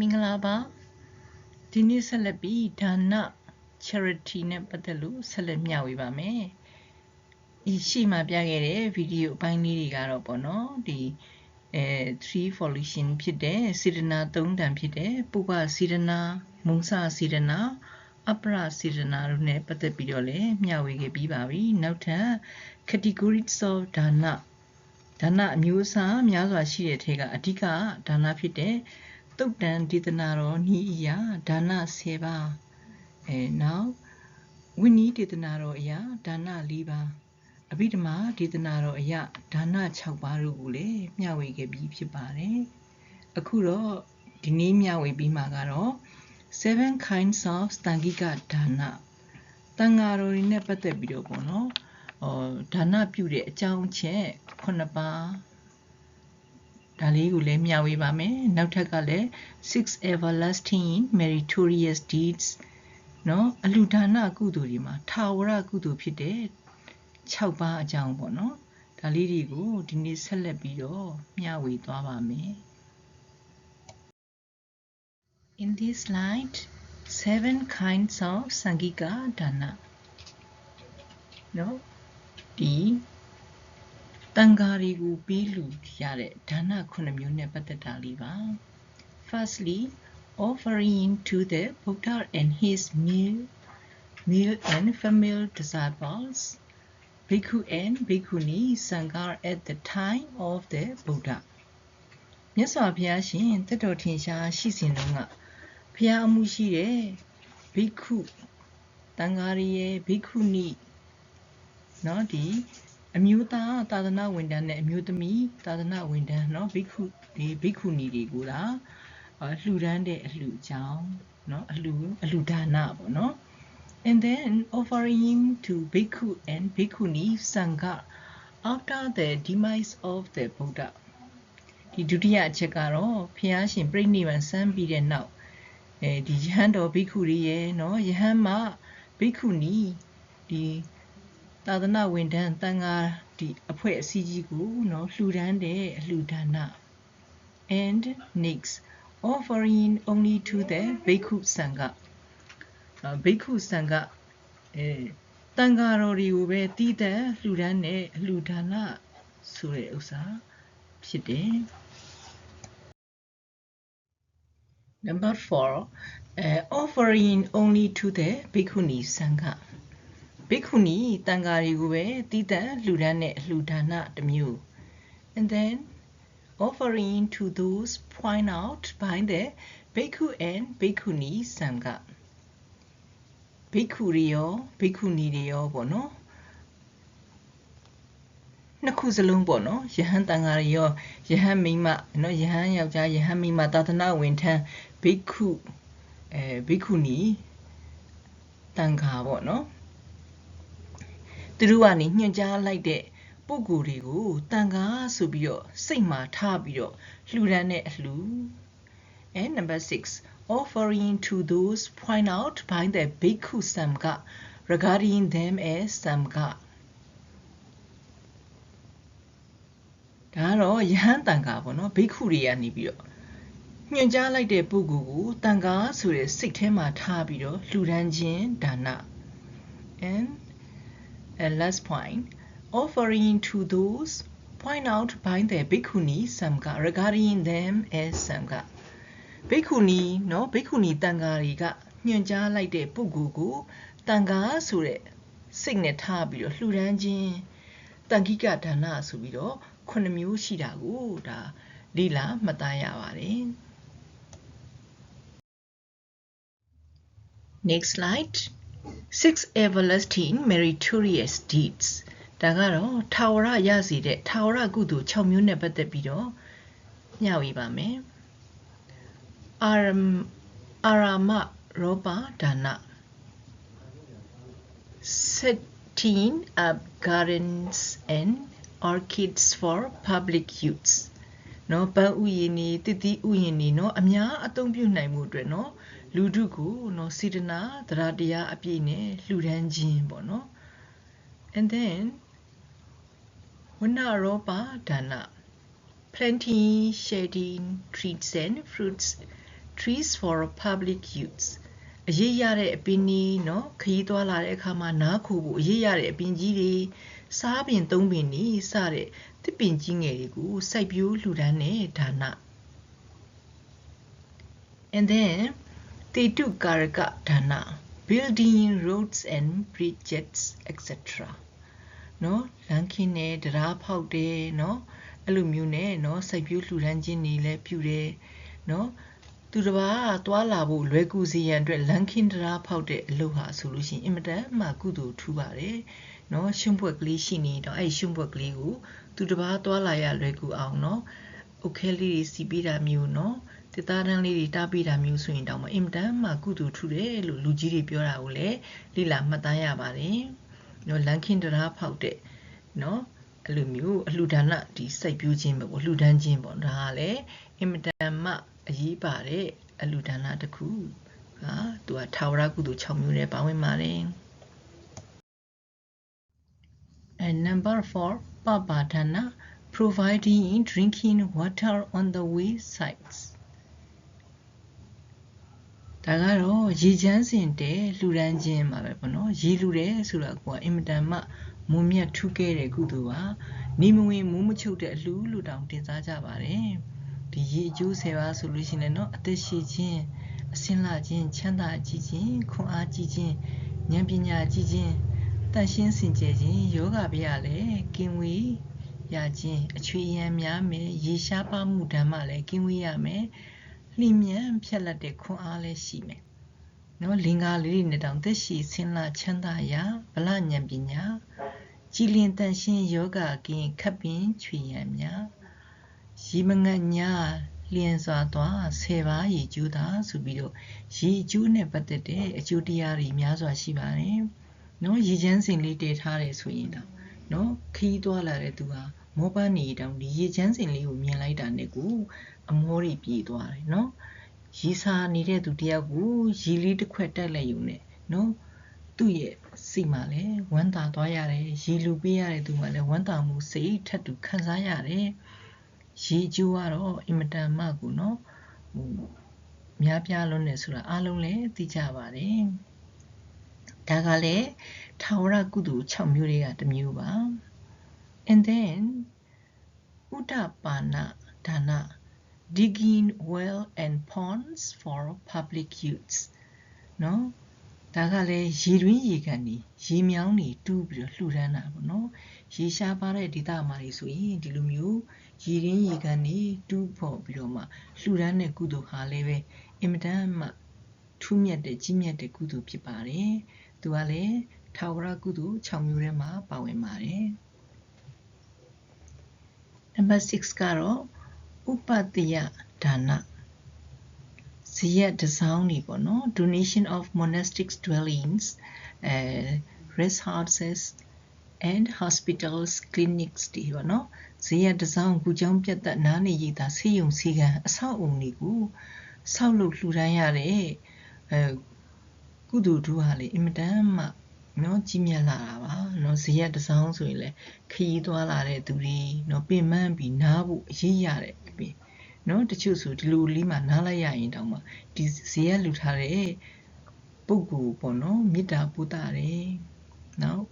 မင်္ဂလာပါဒီနေ့ဆက်လက်ပြီးဒါန charity နဲ့ပတ်သက်လို့ဆက်လက်မျှဝေပါမယ်ဒီရှိမှပြခဲ့တဲ့ဗီဒီယိုအပိုင်းလေးတွေကတော့ပေါ့နော်ဒီအဲ3 volution ဖြစ်တဲ့စေတနာ3တန်ဖြစ်တဲ့ပုပ္ပစေတနာမုံစစေတနာအပရစေတနာတို့နဲ့ပတ်သက်ပြီးတော့လည်းမျှဝေခဲ့ပြီးပါပြီနောက်ထပ် categories of ဒါနဒါနအမျိုးအစားများစွာရှိတဲ့ထဲကအဓိကဒါနဖြစ်တဲ့ တုတ်တန်ဒေသနာတော်ဤအရာဒါန10ပါးအဲနောက်ဝိနည်းဒေသနာတော်အရာဒါန4ပါးအဘိဓမ္မာဒေသနာတော်အရာဒါန6ပါးတို့ကိုလည်းမျှဝေခဲ့ပြီးဖြစ်ပါတယ်အခုတော့ဒီနေ့မျှဝေပြီးမှာကတော့7 kinds of တန်ခိကဒါနတန်ဃာတော်တွေနဲ့ပတ်သက်ပြီးတော့ပေါ့နော်ဟောဒါနပြုတဲ့အကြောင်းအချက်9ပါး ဒါလေးကိုလည်းမျှဝေပါမယ်နောက်ထပ်ကလည်း6 everlasting meritorious deeds နော်အလူဒါနကုသိုလ်တွေမှာထာဝရကုသိုလ်ဖြစ်တဲ့6ပါးအကြောင်းပေါ့နော်ဒါလေးတွေကိုဒီနေ့ဆက်လက်ပြီးတော့မျှဝေသွားပါမယ် In this light seven kinds of sangika dana နော်ဒီ တန်ဃာတွေကိုပေးလူရတဲ့ဒါန9မျိုးနဲ့ပတ်သက်တာလေးပါ Firstly offering to the Buddha and his meal meal and family disciples Bhikkhu and Bhikkhuni Sangha at the time of the Buddha မြတ်စွာဘုရားရှင်တက်တော်ထင်ရှားရှိစဉ်တုန်းကဘုရားအမှုရှိတဲ့ဘိက္ခုတန်ဃာရီရဲ့ဘိက္ခုနီเนาะဒီ အမျိုးသားသာသနာဝန်ထမ်းနဲ့အမျိုးသမီးသာသနာဝန်ထမ်းเนาะဘိက္ခုဒီဘိက္ခုနီတွေကိုဒါလှူဒန်းတဲ့အလှူအကြောင်းเนาะအလှူအလှူဒါနပေါ့เนาะ and then offering him to bhikkhu and bhikkhuni sangha after the demise of the buddha ဒီဒုတိယအချက်ကတော့ဖျားရှင်ပြိဋိနိဗ္ဗာန်စမ်းပြီးတဲ့နောက်အဲဒီယဟန်တော်ဘိက္ခုတွေရဲ့เนาะယဟန်မှာဘိက္ခုနီဒီ သာသနာဝန်ထမ်းတန်ခါဒီအဖွဲ့အစည်းကြီးကိုနော်လှူဒန်းတဲ့အလှူဒါန and next offering only to the bhikkhu sangha ဘိက္ခုစံကအဲတန်ဃာတော်တွေကိုပဲတည်တံ့လှူဒန်းနဲ့လှူဒါနဆိုတဲ့ဥစ္စာဖြစ်တယ် Number 4 uh, offering only to the bhikkhuni sangha က္ခုနီတန်ဃာတွေကိုပဲတည်တဲ့လှူဒန်းတဲ့အလှူဒါနတစ်မျိုး and then offering to those point out by the bhikkhu and bhikkhuni sangha ဘိက္ခုတွေရောဘိက္ခုနီတွေရောပေါ့နော်နှစ်ခုစလုံးပေါ့နော်ယဟန်တန်ဃာတွေရောယဟန်မိန်းမနော်ယဟန်ယောက်ျားယဟန်မိန်းမသာသနာဝင်ထမ်းဘိက္ခုအဲဘိက္ခုနီတန်ဃာပေါ့နော် သူတို့ကနေညွှန်ကြားလိုက်တဲ့ပုဂ္ဂိုလ်တွေကိုတန်ဃာဆိုပြီးတော့စိတ်မှာထားပြီးတော့လှူဒန်းတဲ့အလှူ and number 6 offering to those point out by the bhikkhu samgha regarding them as samgha ဒါကတော့ယဟန်တန်ခါပေါ့နော်ဘိက္ခုတွေကနေပြီးတော့ညွှန်ကြားလိုက်တဲ့ပုဂ္ဂိုလ်ကိုတန်ခါဆိုတဲ့စိတ်ထဲမှာထားပြီးတော့လှူဒန်းခြင်းဒါန and a last point offering to those point out by the bhikkhuni samgha regarding them as samgha ဘိက္ခုနီနော်ဘိက္ခုနီတန်ဃာတွေကညွှန်ကြားလိုက်တဲ့ပုဂ္ဂိုလ်ကိုတန်ဃာဆိုတဲ့စိတ်နဲ့ထားပြီးတော့လှူဒန်းခြင်းတန်ခိကဒါနဆိုပြီးတော့ခုနှစ်မျိုးရှိတာကိုဒါလေ့လာမှတ်သားရပါတယ် Next slide six everlasting meritorious deeds ဒါကတော့ထာဝရရစီတဲ့ထာဝရကုသိုလ်6မျိုးနဲ့ပတ်သက်ပြီးတော့မျှဝေပါမယ်အာရမအာရမရောပါဒါန setting up gardens and orchids for public use နော်ပန်းဥယျာဉ်နေတတိဥယျာဉ်နေနော်အများအသုံးပြုနိုင်မှုအတွက်နော် လူထုကိုနော်စေတနာတရားတရားအပြည့်နဲ့လှူဒန်းခြင်းပေါ့နော် and then ဝဏရောပါဒါန plenty shading trees and fruits trees for public use အရေးရတဲ့အပင်းကြီးနော်ခရီးသွားလာတဲ့အခါမှာနားခိုဖို့အရေးရတဲ့အပင်ကြီးတွေစားပင်သုံးပင်နေစတဲ့သစ်ပင်ကြီးငယ်တွေကိုစိုက်ပျိုးလှူဒန်းတဲ့ဒါန and then တေတုကာရကဒါန building roads and bridges etc နော်လမ်းခင်းနဲ့တရားဖောက်တယ်နော်အဲ့လိုမျိုးနဲ့နော်စိုက်ပျိုးလှူဒန်းခြင်းတွေလည်းပြုတယ်နော်သူတစ်ပါးကသွားလာဖို့လွယ်ကူစေရန်အတွက်လမ်းခင်းတရားဖောက်တဲ့အလုပ်ဟာဆိုလို့ရှိရင်အင်မတန်မှကုသိုလ်ထူးပါတယ်နော်ရှုံးပွက်ကလေးရှိနေတော့အဲ့ရှုံးပွက်ကလေးကိုသူတစ်ပါးသွားလာရလွယ်ကူအောင်နော်အုတ်ခဲလေးတွေစီပေးတာမျိုးနော် တစ်သားတန်းလေးတွေတားပေးတာမျိုးဆိုရင်တောင်မှအင်တန်မှကုသိုလ်ထူတယ်လို့လူကြီးတွေပြောတာကိုလည်းလိလာမှတ်သားရပါတယ်။နော်လန်ခင်းတရားဖောက်တဲ့နော်အဲ့လိုမျိုးအလှူဒါနဒီစိုက်ပျိုးခြင်းပဲပေါ့လှူဒန်းခြင်းပေါ့ဒါကလည်းအင်တန်မှအရေးပါတဲ့အလှူဒါနတစ်ခုကသူကထာဝရကုသိုလ်6မျိုးနဲ့ပါဝင်ပါတယ်။ And number 4 Papadana providing drinking water on the waysides. ဒါကတော့ရေချမ်းစင်တဲ့လှူဒန်းခြင်းမှာပဲပေါ့နော်ရေလှူတယ်ဆိုတာကအင်မတန်မှမုံမြတ်ထူးခဲ့တဲ့ကုသိုလ်ပါနေမဝင်မိုးမချုပ်တဲ့အလှလူတောင်တင်စားကြပါတယ်ဒီရေအကျိုးဆယ်ပါဆိုလို့ရှိရင်တော့အသက်ရှိခြင်းအစင်လာခြင်းချမ်းသာကြည်ခြင်းခွန်အားကြီးခြင်းဉာဏ်ပညာကြီးခြင်းတန်ရှင်းစင်ကြယ်ခြင်းယောဂဗျာလည်းကင်ဝေးရခြင်းအချွေရန်များမယ်ရေရှားပါမှုဓမ္မလည်းကင်းဝေးရမယ် လျင်မြန်ဖြက်လက်တဲ့ခွန်အားလည်းရှိမယ်နော်လင်္ကာလေးတွေနဲ့တောင်သက်ရှိဆင်းလာချမ်းသာရာဗလဉဏ်ပညာကြည်လင်တန်ရှင်းယောဂကင်းခပ်ပင်ချွေရန်များရီမငတ်ညာလျင်စွာသွားဆယ်ပါးရည်ကျူးတာဆိုပြီးတော့ရည်ကျူးနဲ့ပတ်သက်တဲ့အကျိုးတရားတွေများစွာရှိပါတယ်နော်ရည်ချမ်းစင်လေးတည်ထားတယ်ဆိုရင်တော့နော်ခီးသွားလာတဲ့သူဟာ မောပန်းနေတောင်ဒီရေချမ်းစင်လေးကိုမြင်လိုက်တာနဲ့ကိုအမောတွေပြေးသွားတယ်နော်ရီစာနေတဲ့သူတယောက်ကိုရီလေးတစ်ခွက်တက်လိုက်ယူနေနော်သူ့ရဲ့စိတ်မှာလည်းဝမ်းသာသွားရတယ်ရီလူပေးရတဲ့သူမှလည်းဝမ်းသာမှုစိတ်ထက်တူခံစားရတယ်ရေကျိုးကတော့အင်မတန်မှကိုနော်ဟိုများပြားလွန်းနေဆိုတာအားလုံးလည်းသိကြပါတယ်ဒါကလည်းထာဝရကုသိုလ်6မျိုးတွေကတစ်မျိုးပါ and then ဥဒ္ဒပါဏဒါန digging well and ponds for public use နော်ဒါကလည်းရေတွင်းရေကန်နေရေမြောင်းနေတူးပြီးတော့လှူဒန်းတာပေါ့နော်ရေရှားပါတဲ့ဒေသမှာတွေဆိုရင်ဒီလိုမျိုးရေရင်းရေကန်နေတူးဖို့ပြီးတော့မှလှူဒန်းတဲ့ကုသိုလ်ဟာလည်းပဲအင်မတန်မှထူးမြတ်တဲ့ကြီးမြတ်တဲ့ကုသိုလ်ဖြစ်ပါတယ်သူကလည်းထာဝရကုသိုလ်6မျိုးထဲမှာပါဝင်ပါတယ် number 6ကတော့ဥပတယဒါနဇယက်တစောင်းနေပေါ့နော် donation of monastic dwellings uh, rest houses and hospitals clinics တွေပေါ့နော်ဇယက်တစောင်းကူကြောင်းပြတ်သက်နားနေရတာဆေးရုံဆေးကန်အဆောက်အုံတွေကိုဆောက်လုပ်လှူဒန်းရတဲ့အဲကုသိုလ်ထူးဟာလေအင်မတန်မှ နော်ကြီးမြတ်လာတာပါနော်ဇရက်တစောင်းဆိုရင်လည်းခရီးသွားလာတဲ့သူတွေနော်ပင်ပန်းပြီးနားဖို့အရေးရတဲ့ပြင်နော်တချို့ဆိုဒီလိုလေးမှနားလိုက်ရရင်တောင်မှဒီဇရက်လူထားတဲ့ပုဂ္ဂိုလ်ပေါ့နော်မေတ္တာပို့တာတယ်နော်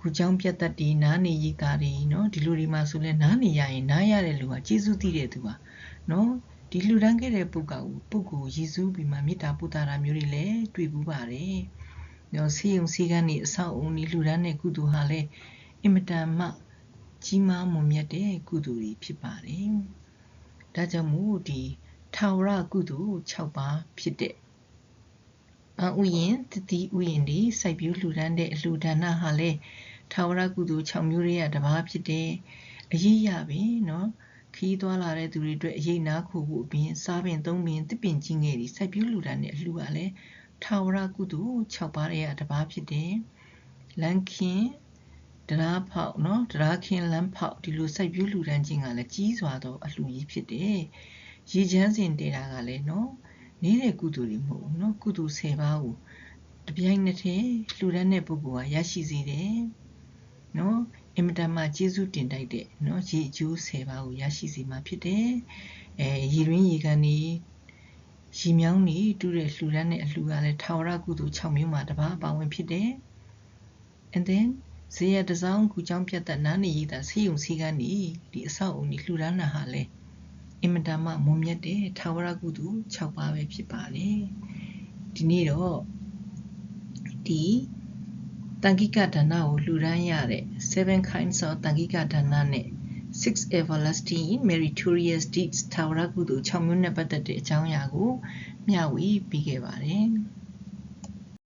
ခုချောင်းပြတ်တတ်ဒီနားနေရိတ်တာတွေနော်ဒီလိုဒီမှာဆိုလဲနားနေရရင်နားရတဲ့လူကကျေးဇူးတည်တဲ့သူပါနော်ဒီလှူဒန်းခဲ့တဲ့ပုဂ္ဂိုလ်ပုဂ္ဂိုလ်ရည်စူးပြီးမှမေတ္တာပို့တာမျိုးတွေလည်းတွေ့ဘူးပါတယ် နော်စီယုံစီကန်းနေအဆောက်အုံဒီလှူဒန်းတဲ့ကုသိုလ်ဟာလည်းအင်မတန်မှကြီးမားမွန်မြတ်တဲ့ကုသိုလ်တွေဖြစ်ပါတယ်။ဒါကြောင့်မို့ဒီထာဝရကုသိုလ်6ပါးဖြစ်တဲ့အဥယင်တတိဥယင်ဒီစိုက်ပျိုးလှူဒန်းတဲ့အလှူဒါနဟာလည်းထာဝရကုသိုလ်6မျိုးတွေကတပါးဖြစ်တယ်။အရေးရပြီနော်ခီးသွားလာတဲ့သူတွေအတွက်အရေးနာခိုဖို့အပြင်စားပင်သုံးပင်တစ်ပင်ကြီးငယ်တွေစိုက်ပျိုးလှူဒန်းတဲ့အလှူကလည်း ထာဝရကုသိုလ်6ပါးရဲ့တပါးဖြစ်တယ်။လန်ခင်တရားဖောက်နော်တရားခင်လမ်းဖောက်ဒီလိုစိုက်ပျိုးလှူဒန်းခြင်းကလည်းကြီးစွာသောအလှူကြီးဖြစ်တယ်။ရည်ချမ်းစင်တေတာကလည်းနော်နေတဲ့ကုသိုလ်တွေမဟုတ်ဘူးနော်ကုသိုလ်10ပါးကိုတပြိုင်နက်တည်းလှူဒန်းတဲ့ပုဂ္ဂိုလ်ကရရှိစေတယ်။နော်အင်မတန်မှကျေးဇူးတင်တိုက်တဲ့နော်ရည်အကျိုး10ပါးကိုရရှိစေမှာဖြစ်တယ်။အဲရည်ရင်းရည်ကန်နေ ရီမြောင်းနေတူတဲ့လှူဒန်းတဲ့အလှူကလည်းထာဝရကုသိုလ်6မျိုးမှာတစ်ပါးပါဝင်ဖြစ်တယ် and then ဇေယျတစောင်းကူကြောင်းပြတ်သက်နားနေရတာဆေးရုံဆေးကန်းနေဒီအဆောက်အုံကြီးလှူဒန်းတာဟာလေအင်မတန်မှမွန်မြတ်တဲ့ထာဝရကုသိုလ်6ပါးပဲဖြစ်ပါတယ်ဒီနေ့တော့ဒီတန်ခိကဒါနကိုလှူဒန်းရတဲ့7 kinds of တန်ခိကဒါနနဲ့ 6 everlasting meritorious deeds ထာဝရကုသိုလ်6မျိုးနဲ့ပတ်သက်တဲ့အကြောင်းအရာကိုမျှဝေပေးခဲ့ပါတယ်။